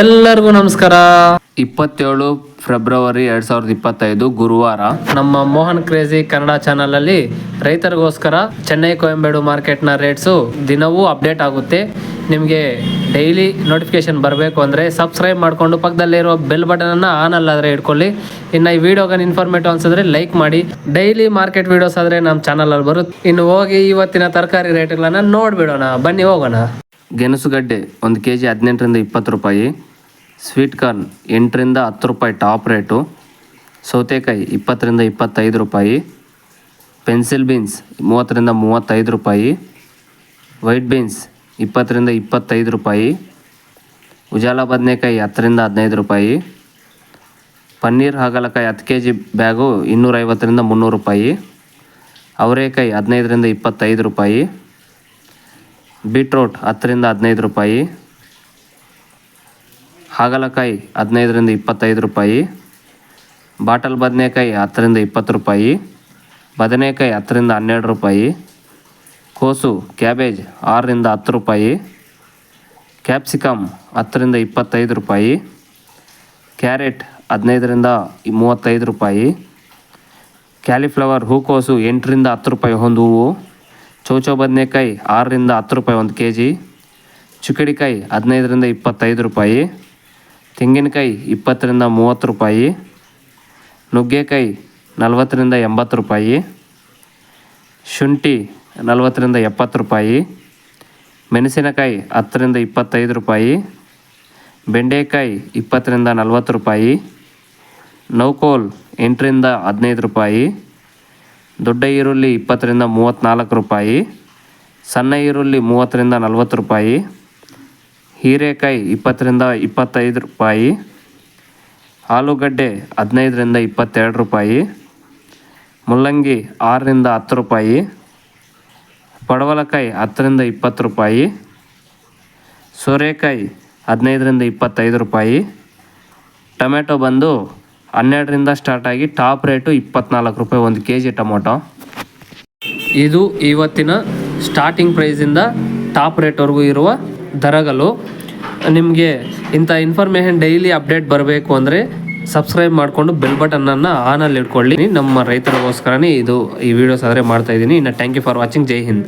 ಎಲ್ಲರಿಗೂ ನಮಸ್ಕಾರ. ಇಪ್ಪತ್ತೇಳು ಫೆಬ್ರವರಿ ಎರಡ್ ಸಾವಿರದ ಇಪ್ಪತ್ತೈದು ಗುರುವಾರ. ನಮ್ಮ ಮೋಹನ್ ಕ್ರೇಜಿ ಕನ್ನಡ ಚಾನಲ್ ಅಲ್ಲಿ ರೈತರಿಗೋಸ್ಕರ ಚೆನ್ನೈ ಕೊಯಂಬೇಡು ನ ರೇಟ್ಸು ದಿನವೂ ಅಪ್ಡೇಟ್ ಆಗುತ್ತೆ. ನಿಮಗೆ ಡೈಲಿ ನೋಟಿಫಿಕೇಶನ್ ಬರಬೇಕು ಅಂದರೆ ಸಬ್ಸ್ಕ್ರೈಬ್ ಮಾಡಿಕೊಂಡು ಪಕ್ಕದಲ್ಲಿರೋ ಬೆಲ್ ಬಟನನ್ನು ಆನ್ ಅಲ್ಲಾದರೆ ಇಟ್ಕೊಳ್ಳಿ ಇನ್ನು ಈ ವಿಡಿಯೋಗ ಇನ್ಫಾರ್ಮೇಟಿವ್ ಅನ್ಸಿದ್ರೆ ಲೈಕ್ ಮಾಡಿ. ಡೈಲಿ ಮಾರ್ಕೆಟ್ ವಿಡಿಯೋಸ್ ಆದರೆ ನಮ್ಮ ಚಾನಲಲ್ಲಿ ಬರುತ್ತೆ. ಇನ್ನು ಹೋಗಿ ಇವತ್ತಿನ ತರಕಾರಿ ರೇಟ್ಗಳನ್ನು ನೋಡಿಬಿಡೋಣ. ಬನ್ನಿ ಹೋಗೋಣ. ಗೆಣಸುಗಡ್ಡೆ ಒಂದು ಕೆ ಜಿ ಹದಿನೆಂಟರಿಂದ ಇಪ್ಪತ್ತು ರೂಪಾಯಿ. ಸ್ವೀಟ್ ಕಾರ್ನ್ ಎಂಟರಿಂದ ಹತ್ತು ರೂಪಾಯಿ ಟಾಪ್ ರೇಟು. ಸೌತೆಕಾಯಿ ಇಪ್ಪತ್ತರಿಂದ ಇಪ್ಪತ್ತೈದು ರೂಪಾಯಿ. ಪೆನ್ಸಿಲ್ ಬೀನ್ಸ್ ಮೂವತ್ತರಿಂದ ಮೂವತ್ತೈದು ರೂಪಾಯಿ. ವೈಟ್ ಬೀನ್ಸ್ ಇಪ್ಪತ್ತರಿಂದ ಇಪ್ಪತ್ತೈದು ರೂಪಾಯಿ. ಉಜಾಲ ಬದನೆಕಾಯಿ ಹತ್ತರಿಂದ ಹದಿನೈದು ರೂಪಾಯಿ. ಪನ್ನೀರ್ ಹಾಗಲಕಾಯಿ ಹತ್ತು ಕೆ ಜಿ ಬ್ಯಾಗು ಇನ್ನೂರೈವತ್ತರಿಂದ ಮುನ್ನೂರು ರೂಪಾಯಿ. ಅವರೇಕಾಯಿ ಹದಿನೈದರಿಂದ ಇಪ್ಪತ್ತೈದು ರೂಪಾಯಿ. ಬೀಟ್ರೋಟ್ ಹತ್ತರಿಂದ ಹದಿನೈದು ರೂಪಾಯಿ, ಹಾಗಲಕಾಯಿ ಹದಿನೈದರಿಂದ ಇಪ್ಪತ್ತೈದು ರೂಪಾಯಿ, ಬಾಟಲ್ ಬದನೆಕಾಯಿ ಹತ್ತರಿಂದ ಇಪ್ಪತ್ತು ರೂಪಾಯಿ, ಬದನೆಕಾಯಿ ಹತ್ತರಿಂದ ಹನ್ನೆರಡು ರೂಪಾಯಿ, ಕೋಸು ಕ್ಯಾಬೇಜ್ ಆರರಿಂದ ಹತ್ತು ರೂಪಾಯಿ ಕ್ಯಾಪ್ಸಿಕಮ್ ಹತ್ತರಿಂದ ಇಪ್ಪತ್ತೈದು ರೂಪಾಯಿ, ಕ್ಯಾರೆಟ್ ಹದಿನೈದರಿಂದ ಮೂವತ್ತೈದು ರೂಪಾಯಿ, ಕ್ಯಾಲಿಫ್ಲವರ್ ಹೂಕೋಸು ಎಂಟರಿಂದ ಹತ್ತು ರೂಪಾಯಿ ಒಂದು ಹೂವು ಚೌಚೌ ಬದನೆಕಾಯಿ ಆರರಿಂದ ಹತ್ತು ರೂಪಾಯಿ ಒಂದು ಕೆ ಜಿ. ಚುಕ್ಕಡಿಕಾಯಿ ಹದಿನೈದರಿಂದ ಇಪ್ಪತ್ತೈದು ರೂಪಾಯಿ. ತೆಂಗಿನಕಾಯಿ ಇಪ್ಪತ್ತರಿಂದ ಮೂವತ್ತು ರೂಪಾಯಿ. ನುಗ್ಗೆಕಾಯಿ ನಲ್ವತ್ತರಿಂದ ಎಂಬತ್ತು ರೂಪಾಯಿ. ಶುಂಠಿ ನಲ್ವತ್ತರಿಂದ ಎಪ್ಪತ್ತು ರೂಪಾಯಿ. ಮೆಣಸಿನಕಾಯಿ ಹತ್ತರಿಂದ ಇಪ್ಪತ್ತೈದು ರೂಪಾಯಿ. ಬೆಂಡೆಕಾಯಿ ಇಪ್ಪತ್ತರಿಂದ ನಲ್ವತ್ತು ರೂಪಾಯಿ. ನೌಕೋಲ್ ಎಂಟರಿಂದ ಹದಿನೈದು ರೂಪಾಯಿ. ದೊಡ್ಡ ಈರುಳ್ಳಿ ಇಪ್ಪತ್ತರಿಂದ ಮೂವತ್ತ್ನಾಲ್ಕು ರೂಪಾಯಿ, ಸಣ್ಣ ಈರುಳ್ಳಿ ಮೂವತ್ತರಿಂದ ನಲ್ವತ್ತು ರೂಪಾಯಿ, ಹೀರೆಕಾಯಿ ಇಪ್ಪತ್ತರಿಂದ ಇಪ್ಪತ್ತೈದು ರೂಪಾಯಿ, ಆಲೂಗಡ್ಡೆ ಹದಿನೈದರಿಂದ ಇಪ್ಪತ್ತೆರಡು ರೂಪಾಯಿ, ಮುಲ್ಲಂಗಿ ಆರರಿಂದ ಹತ್ತು ರೂಪಾಯಿ, ಪಡವಲಕಾಯಿ ಹತ್ತರಿಂದ ಇಪ್ಪತ್ತು ರೂಪಾಯಿ, ಸೋರೆಕಾಯಿ ಹದಿನೈದರಿಂದ ಇಪ್ಪತ್ತೈದು ರೂಪಾಯಿ, ಟೊಮೆಟೊ ಬಂದು ಹನ್ನೆರಡರಿಂದ ಸ್ಟಾರ್ಟ್ ಆಗಿ ಟಾಪ್ ರೇಟು ಇಪ್ಪತ್ನಾಲ್ಕು ರೂಪಾಯಿ ಒಂದು ಕೆ ಜಿ ಟೊಮೊಟೊ. ಇದು ಇವತ್ತಿನ ಸ್ಟಾರ್ಟಿಂಗ್ ಪ್ರೈಸಿಂದ ಟಾಪ್ ರೇಟ್ವರೆಗೂ ಇರುವ ದರಗಳು. ನಿಮಗೆ ಇಂಥ ಇನ್ಫಾರ್ಮೇಷನ್ ಡೈಲಿ ಅಪ್ಡೇಟ್ ಬರಬೇಕು ಅಂದರೆ ಸಬ್ಸ್ಕ್ರೈಬ್ ಮಾಡಿಕೊಂಡು ಬೆಲ್ ಬಟನನ್ನು ಆನಲ್ಲಿ ಇಟ್ಕೊಳ್ಳಿ. ನಮ್ಮ ರೈತರಿಗೋಸ್ಕರನೇ ಇದು ಈ ವಿಡಿಯೋಸ್ ಆದರೆ ಮಾಡ್ತಾಯಿದ್ದೀನಿ ಇನ್ನು thank you for watching Jai Hind.